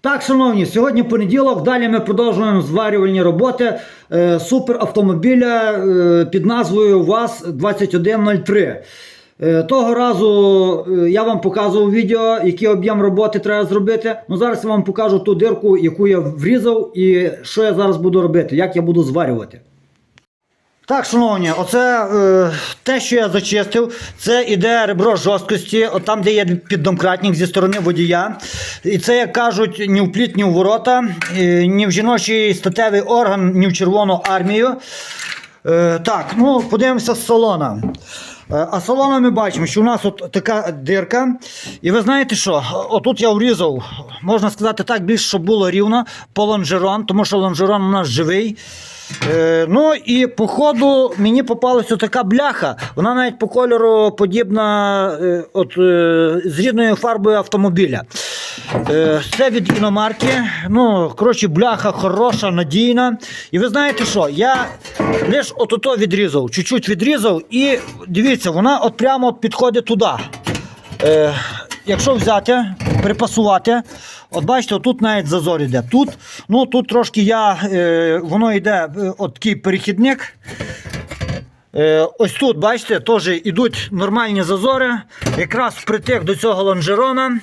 Так, шановні, сьогодні понеділок. Далі ми продовжуємо зварювальні роботи е, суперавтомобіля е, під назвою ВАЗ-2103. Е, того разу е, я вам показував відео, який об'єм роботи треба зробити. Ну зараз я вам покажу ту дирку, яку я врізав, і що я зараз буду робити, як я буду зварювати. Так, шановні, оце е, те, що я зачистив, це іде ребро жорсткості, от там, де є піддомкратник зі сторони водія. І це, як кажуть, ні в пліт, ні в ворота, е, ні в жіночий статевий орган, ні в Червону армію. Е, так, ну подивимося з салона. Е, А салона ми бачимо, що у нас от така дирка. І ви знаєте що? Отут я врізав, можна сказати так, більше, щоб було рівно по лонжерон, тому що лонжерон у нас живий. Е, ну і по ходу мені попалася така бляха. Вона навіть по кольору подібна е, от, е, з рідною фарбою автомобіля. Е, це від іномарки. Ну, коротше, бляха хороша, надійна. І ви знаєте що? Я лише от відрізав, чуть-чуть відрізав, і дивіться, вона от прямо підходить туди. Е, якщо взяти, припасувати, от бачите, тут навіть зазор іде. Тут, ну, тут трошки я, е, воно йде е, от такий перехідник. Е, ось тут, бачите, теж йдуть нормальні зазори, якраз впритик до цього лонжерона.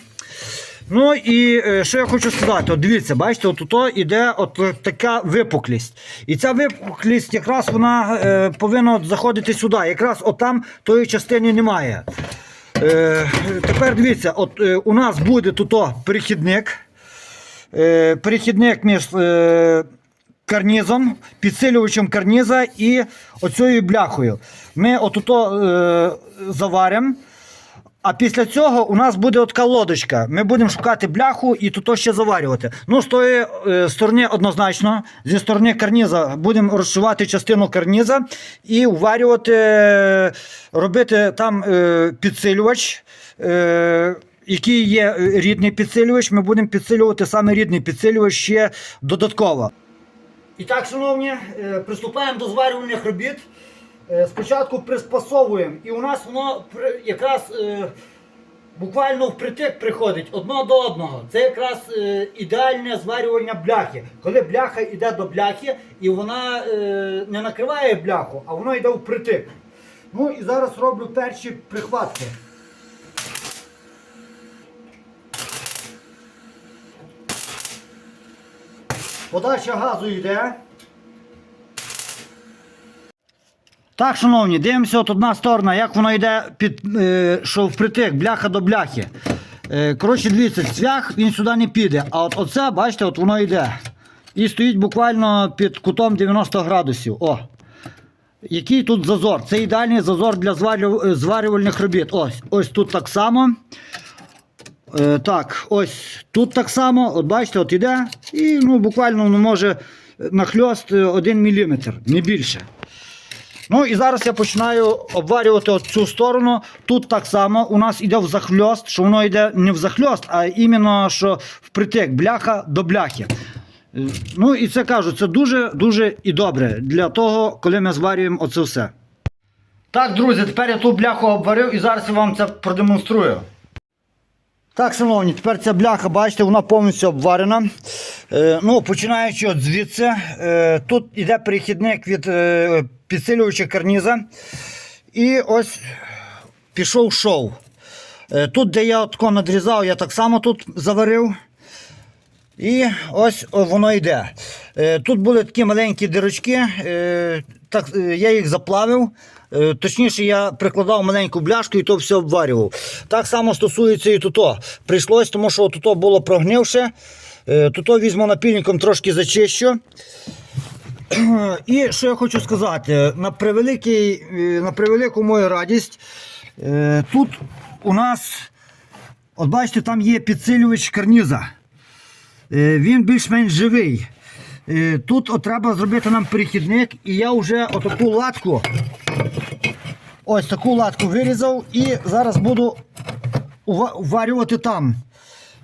Ну і е, що я хочу сказати, от дивіться, бачите, от тут іде от така випуклість. І ця випуклість якраз вона е, повинна от заходити сюди. Якраз от там тої частини немає. Е, тепер дивіться, от е, у нас буде тут перехідник. Е, перехідник між е, карнізом, підсилювачем карніза і оцією бляхою. Ми отуто е, заваримо. А після цього у нас буде така лодочка. Ми будемо шукати бляху і тут ще заварювати. Ну, з тої е, сторони однозначно, зі сторони карніза будемо розшивати частину карніза і вварювати, е, робити там е, підсилювач. Е, який є рідний підсилювач, ми будемо підсилювати саме рідний підсилювач ще додатково. І так, шановні, е, приступаємо до зварювальних робіт. Е, Спочатку приспасовуємо, і у нас воно якраз е, буквально впритик приходить одно до одного. Це якраз е, ідеальне зварювання бляхи. Коли бляха йде до бляхи, і вона не накриває бляху, а воно йде впритик. Ну і зараз роблю перші прихватки. Подача газу йде. Так, шановні, дивимося от одна сторона, як воно йде під е, що впритик, бляха до бляхи. Е, коротше, дивіться, цвях він сюди не піде. А от оце, бачите, от воно йде. І стоїть буквально під кутом 90 градусів. О. Який тут зазор? Це ідеальний зазор для е, зварювальних робіт. Ось, ось тут так само. Е, так, ось тут так само, от бачите, от іде, і ну, буквально воно може нахльост 1 мм, не більше. Ну і зараз я починаю обварювати от цю сторону. Тут так само у нас йде в захльост, що воно йде не в захльост, а іменно що впритик бляха до бляхи. Е, Ну і це кажу, це дуже-дуже і добре для того, коли ми зварюємо оце все. Так, друзі, тепер я ту бляху обварив і зараз я вам це продемонструю. Так, шановні, тепер ця бляха, бачите, вона повністю обварена. Е, ну, починаючи от звідси, е, тут йде перехідник від е, підсилювача карніза. І ось пішов шов. Е, тут, де я тако надрізав, я так само тут заварив. І ось воно йде. Е, Тут були такі маленькі дирочки, е, так, е, я їх заплавив. Точніше, я прикладав маленьку бляшку і то все обварював. Так само стосується і туто. Прийшлось, тому що туто було прогнивше. Туто візьму напільником трошки зачищу. І що я хочу сказати, на, на превелику мою радість, тут у нас, от бачите, там є підсилювач карніза. Е, Він більш-менш живий. Е, Тут от треба зробити нам перехідник, і я вже отаку латку, ось таку латку вирізав і зараз буду ува- вварювати там.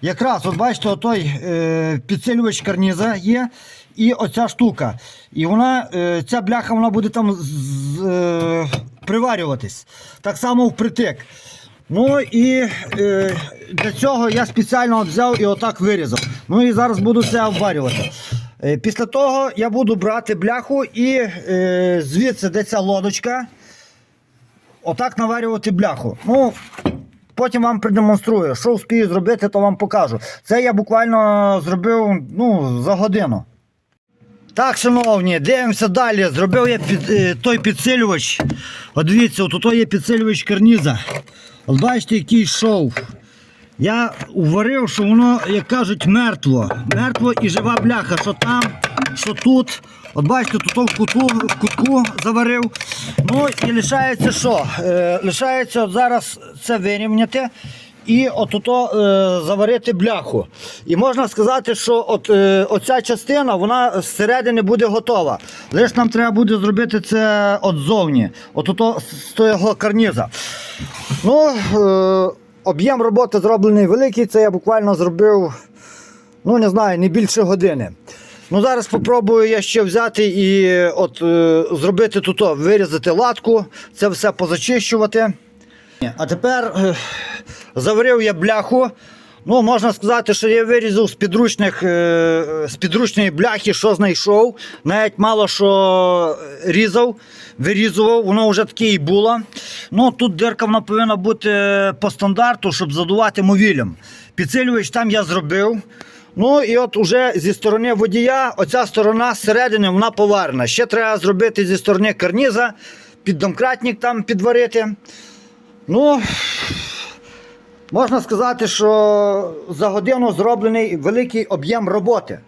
Якраз, от бачите, отой е, підсилювач карніза є і оця штука. І вона, ця бляха вона буде там з, е, приварюватись. Так само впритик. Ну і е, для цього я спеціально взяв і отак вирізав. Ну і зараз буду це обварювати. Е, після того я буду брати бляху і е, звідси, де ця лодочка, отак наварювати бляху. Ну, потім вам продемонструю. Що встигаю зробити, то вам покажу. Це я буквально зробив ну, за годину. Так, шановні, дивимося далі. Зробив я під, е, той підсилювач. От дивіться, от ото є підсилювач карніза. От бачите, який шов. Я уварив, що воно, як кажуть, мертво. Мертво і жива бляха, що там, що тут. От бачите, тут в кутку, в кутку заварив. Ну і лишається що? Е, лишається от зараз це вирівняти і от ото, е, заварити бляху. І можна сказати, що от, е, оця частина вона зсередини буде готова. Лише нам треба буде зробити це от зовні, от ото з того карніза. Ну, е, об'єм роботи зроблений великий, це я буквально зробив, ну не знаю, не більше години. Ну, зараз спробую я ще взяти і от, е, зробити тут, вирізати латку, це все позачищувати. А тепер е, заварив я бляху. Ну, можна сказати, що я вирізав з підручних, е, з підручної бляхи, що знайшов. Навіть мало що різав, вирізував, воно вже таке і було. Ну, тут дирка вона повинна бути по стандарту, щоб задувати мовілем. Підсилювач там я зробив. Ну і от уже зі сторони водія, оця сторона зсередини вона поварена. Ще треба зробити зі сторони карніза, піддомкратник там підварити. Ну, можна сказати, що за годину зроблений великий об'єм роботи.